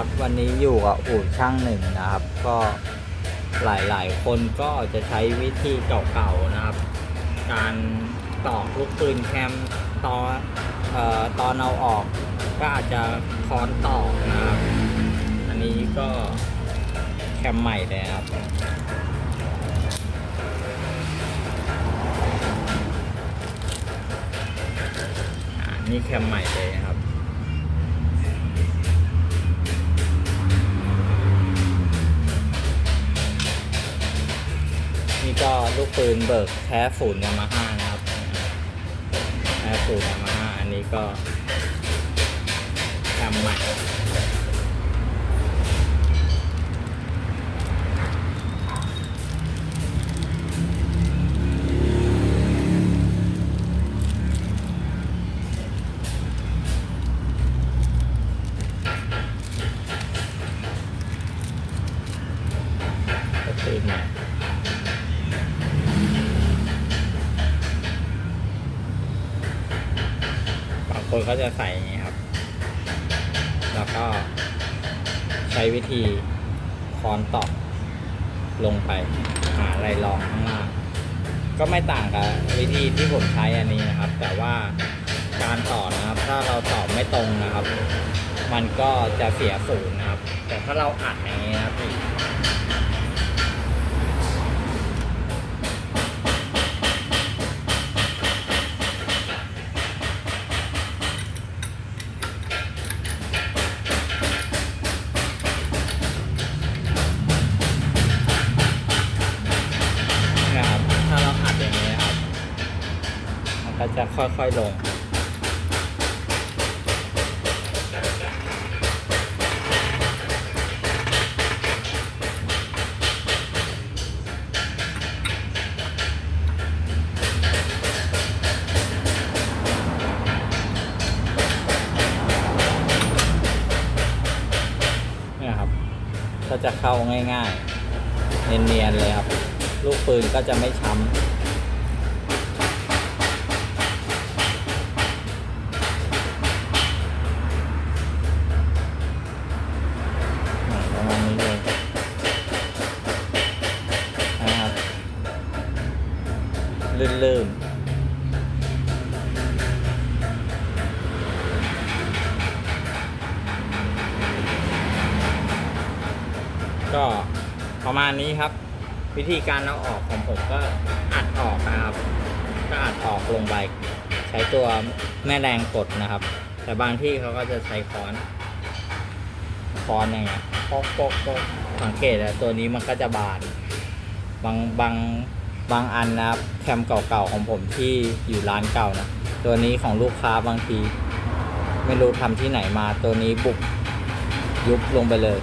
ครับ วันนี้อยู่กับอู่ช่างหนึ่งนะครับ ก็หลายๆ คนก็จะใช้วิธีเก่าๆนะครับ การตอกลูกปืนแคมตอนเอ่อตอนเอาออก ก็อาจจะคอนตอกนะครับ อันนี้ก็แคมใหม่เลยครับนี่แคมใหม่เลยครับ ลูกปืนเบิกแท้ศูนย์ยามาฮ่านะครับแท้ศูนย์ยามาฮ่าอันนี้ก็แคมใหม่ก็ปืนใหม่ คนก็จะใส่อย่างนี้ครับ แล้วก็ใช้วิธีคอนตอกลงไปหาอะไรรองข้างล่างก็ไม่ต่างกับวิธีที่ผมใช้อันนี้นะครับ แต่ว่าการต่อนะครับ ถ้าเราต่อไม่ตรงนะครับ มันก็จะเสียศูนย์นะครับ แต่ถ้าเราอัดอย่างนี้นะครับพี่ จะค่อยๆลง เนี่ยครับ ก็จะเข้าง่ายๆ เนียนๆเลยครับ ลูกปืนก็จะไม่ช้ำ ลื่นๆก็ประมาณนี้ครับ วิธีการเอาออกของผมก็อัดออกนะครับ ก็อัดออกลงไปใช้ตัวแม่แรงกดนะครับ แต่บางที่เขาก็จะใช้ค้อนค้อนอย่างเงี้ยป๊กป๊กป๊กสังเกตอะตัวนี้มันก็จะบานบางบาง บางอันนะครับแคมเก่าๆของผมที่อยู่ร้านเก่านะตัวนี้ของลูกค้าบางที ไม่รู้ทำที่ไหนมาตัวนี้บุกยุบลงไปเลย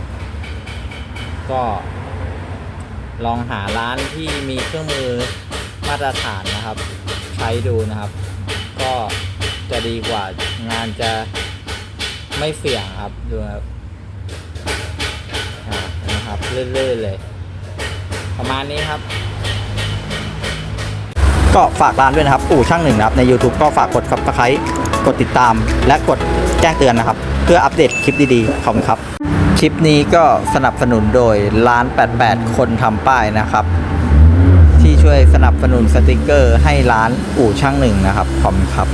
ก็ลองหาร้านที่มีเครื่องมือมาตรฐานนะครับ ใช้ดูนะครับ ก็จะดีกว่างานจะไม่เสี่ยงครับดูนะครับนะครับลื่นๆเลย ประมาณนี้ครับ ก็ฝากร้านด้วยนะครับ อู่ช่างหนึ่งนะครับ ใน YouTube ก็ฝากกด subscribe กดติดตาม และกดแจ้งเตือนนะครับ เพื่ออัปเดตคลิปดีๆขอบคุณครับ คลิปนี้ก็สนับสนุนโดยร้าน 88 คนทำป้ายนะครับ ที่ช่วยสนับสนุนสติกเกอร์ให้ร้านอู่ช่างหนึ่งนะครับขอบคุณครับ